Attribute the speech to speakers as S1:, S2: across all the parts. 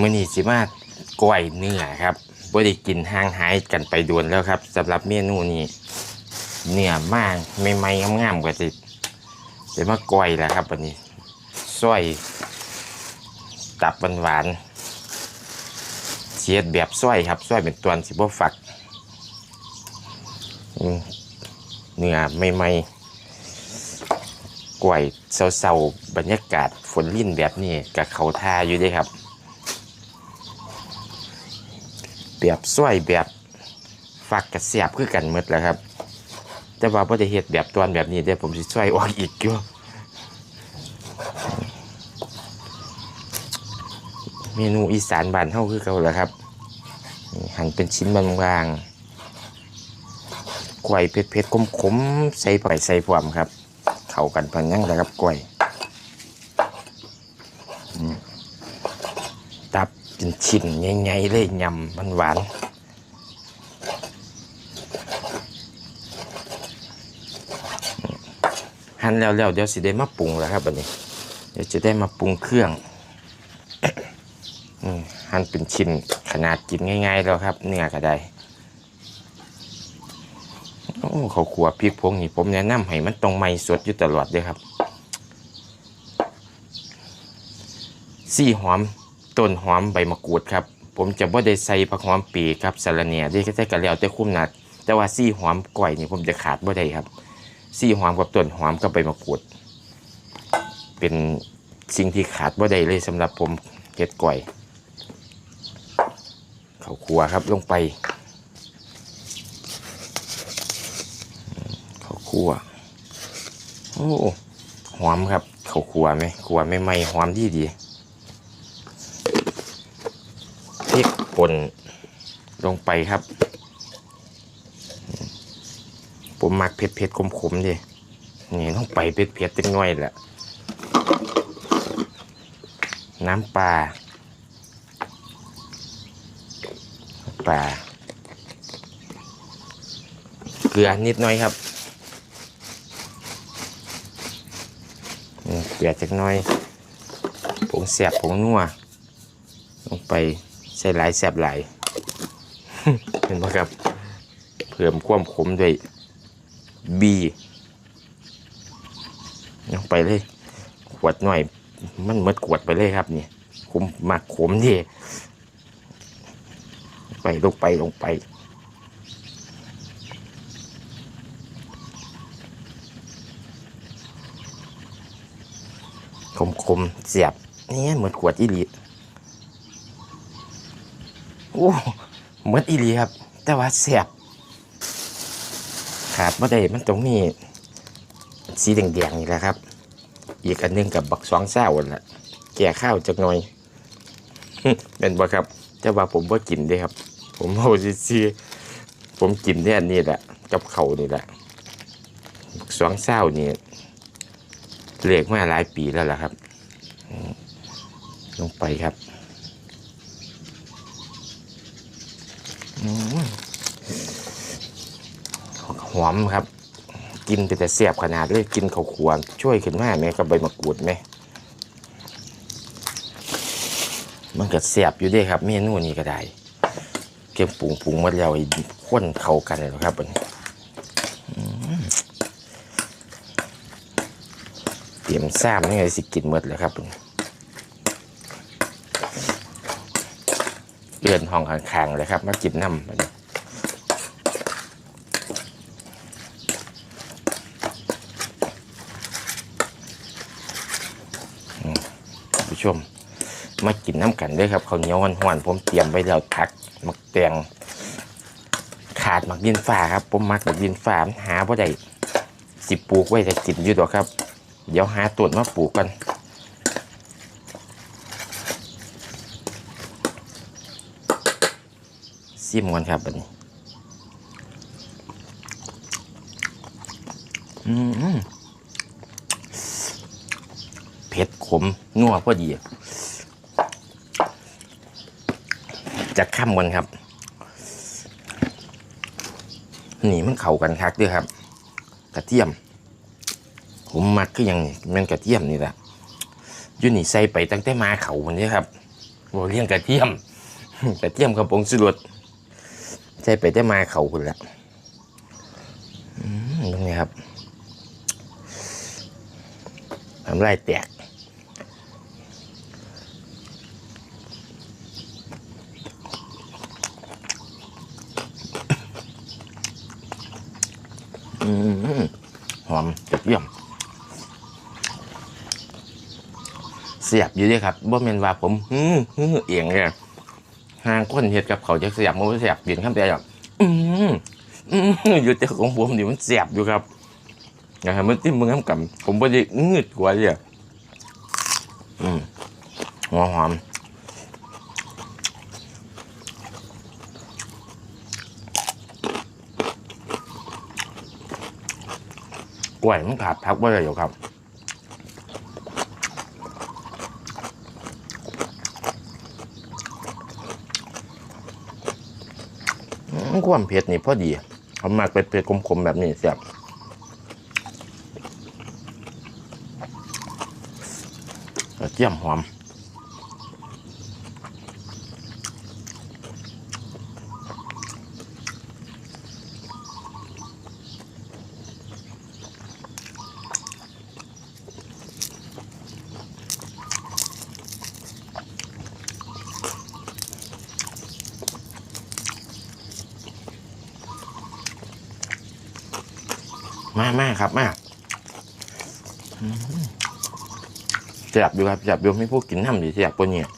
S1: มื้อนี้สิมาก้อยเนื้อครับบ่ได้กินห่างหายกันไปโดนแล้วครับสำหรับเมนูนี้เนื้อมากใหม่ๆงามๆก็สิสิมาก้อยแล้วครับวันนี้ซอยตับหวานๆเสียดแบบซอยครับซอยเป็นตัวสิบ่ฝักเนื้อใหม่ๆกล้วยเศร้าๆบรรยากาศฝนลิ่นแบบนี้กับเขาท่าอยู่ด้วยครับ แบบส้วยแบบฝักกระเสียบคือกันหมดแหล้วครับ แต่ว่าพอจะเห็ดแบบตอนแบบนี้เดี๋ยวผมสิช่วยออกอีกอยู่เมนูอีสานบ้านเฮาคือเก่าแหล้วครับหั่นเป็นชิ้นบางๆกล้วยเผ็ดๆขมๆใส่ไปใส่พร้อมครับ เข้ากันพันยังนะครับกล้วยอืมตับ เป็นชิ้นใหญ่ๆเลยยำมันหวานหั่นแล้วๆเดี๋ยวสิได้มาปรุงแล้วครับอันนี้ เดี๋ยวจะได้มาปรุงเครื่องหั่นเป็นชิ้นขนาดกินง่าย ๆ แล้วครับ เนื้อก็ได้โอ้เขาขัวพริกพวกนี้ผมแนะนำให้มันตรงไม่สดอยู่ตลอดเลยครับซี่หอม ต้นหอมใบมะกรูดครับ ผมจะบ่ได้ใส่ผักหอมปีครับสาระเนียที่ก็ใส่กระแล้วแต่คุ้มนัด แต่ว่าซี่หอมก่อยนี่ผมจะขาดบ่ได้ครับ ซี่หอมกับต้นหอมกับใบมะกรูด เป็นสิ่งที่ขาดบ่ได้เลยสำหรับผมเก็ดก่อยเขาครัวครับลงไปข้าวคั่วโอ้หอมครับข้าวคั่วไหมคั่วไม่ไหมหอมดีดี พริกป่นลงไปครับ ผมมักเผ็ดเผ็ดๆขมดินี่ต้องไปเผ็ดเผ็ดๆจังหน่อยแหละน้ำปลาปลาเกลือนิดหน่อยครับเกลือจักหน่อยผงแสบผงนัวลงไป ใส่หลายแสบหลายเห็นไหมครับ เพิ่มความขมด้วยบีลงไปเลย ขวดหน่อย มันหมดขวดไปเลยครับนี่ขมมากขมดีไปลงไปลงไปคมคมเสียบนี่เหมือนขวดอีหลีโอ้เหมือนอีหลีครับ แต่ว่าเสียบขาดไม่ได้มันตรงนี้ สีแดงๆนี่แหละครับ อีกอันหนึงกับบักสองเศร้านั่แหละแก่ข้าวจักหน่อยเป็นบ่ครับแต่ว่าผมว่ากินเด้ครับ ผมเอาซีผมกินได้อันนี้แหละ กับเขานี่แหละบักสองเศร้านี่เลียกมาหลายปีแล้วล่ะครับ ลงไปครับอืม หอมครับ กินไปแต่เสียบขนาดเลยกินเข้าวควรช่วยขึ้นมาไหมกับใบมะกรูดไหมมันก็เสียบอยู่ด้วยครับเมนูนี้ก็ได้เก็บปรุงปรุงมาแล้วให้ข้นเข้ากันเลยครับอันเตรียมซ้ำนี่ไงสิกินหมดเลยครับ เลื่อนห้องข้างๆเลยครับ มากินน้ำบัดนี้อืมท่านผู้ชม มากินน้ำกันด้วยครับเขาเหนียวหวานๆผมเตรียมไว้แล้วทักมักแตงขาดมักยินฟ้าครับ ผมมักมักยินฟ้ามหาบ่ได้สิปลูกไว้จะกินอยู่ดอกครับ เดี๋ยวหาต้นมาปลูกกัน ซิมกันครับบัดนี้ อืมเผ็ดขมนัวพอดีจะข้ามกันครับ นี่มันเข้ากันคักด้วยครับ กระเทียม ผมมักคือหยังนี่แมันกระเทียมนี่แหละยูนี่ใส่ไปตั้งแต่มาเขาวันนี้ครับโบเลี้ยงกระเทียม กระเทียมกับผงชูรส ใช่ไปได้มาเขาคุณละตรงนี้ครับทำไรแตกอืมหอมกระเทียมเสียบอยู่ด้วยครับบ่แม่นว่าผมฮือฮือเอียงเลย ห่างคนเฮ็ดกับเขาวจะเสียบมันบ่เสียบเปลี่ยนคำแต่อย่างอืมอืมอยู่แต่ของผมนี่มันเสียบอยู่ครับอย่าให้มันติ้มมึงน้ำกับผมบ่ได้งืดกว่าเลยอืมหัวหอมกล้วยมันขาดพักบ่ได้อยู่ครับ ความเผ็ดนี่พอดีเขามากเป็นเผ็ดคมๆแบบนี้เสียบเจียมหอม มากมากครับมาอืมเสียบอยู่ครับเสียบอยู่ไม่พูดกินน้ำดีเสียบปนเนี่ย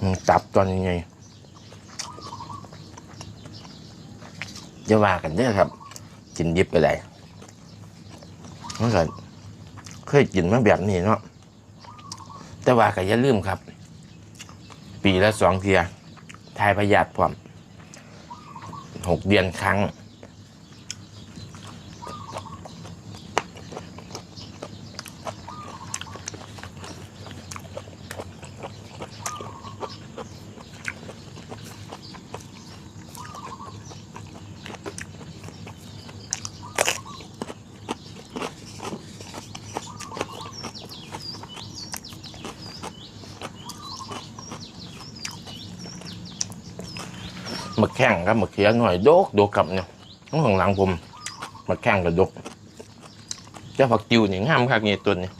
S1: อืมตับตอนยังไงจะว่ากันเด้อครับ กินดิบไปเลยมันก็เคยกินมาแบบนี้เนาะแต่ว่าก็อย่าลืมครับ ปีละสองเทียทายพยาธิพร้อมหกเดือนครั้ง มาแข่งครับมาเขียหน่อยโดกโดกกับเนี่ยข้างหลังผมมาแข่งกับดกเจ้าผักจิวนี่งามคักนี่ตัวนี้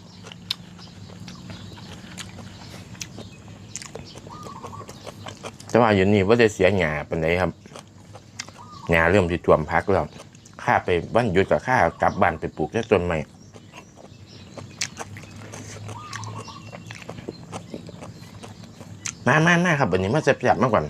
S1: แต่ว่าอยู่นี่ว่าได้เสียหยาเป็นไรครับหยาเริ่มที่ท่วมพักแล้วข้าไปบ้านหยุดกับข้ากลับบ้านไปปลูกแค่ต้นใหม่มามามาครับวันนี้มาแซ่บๆมากกว่า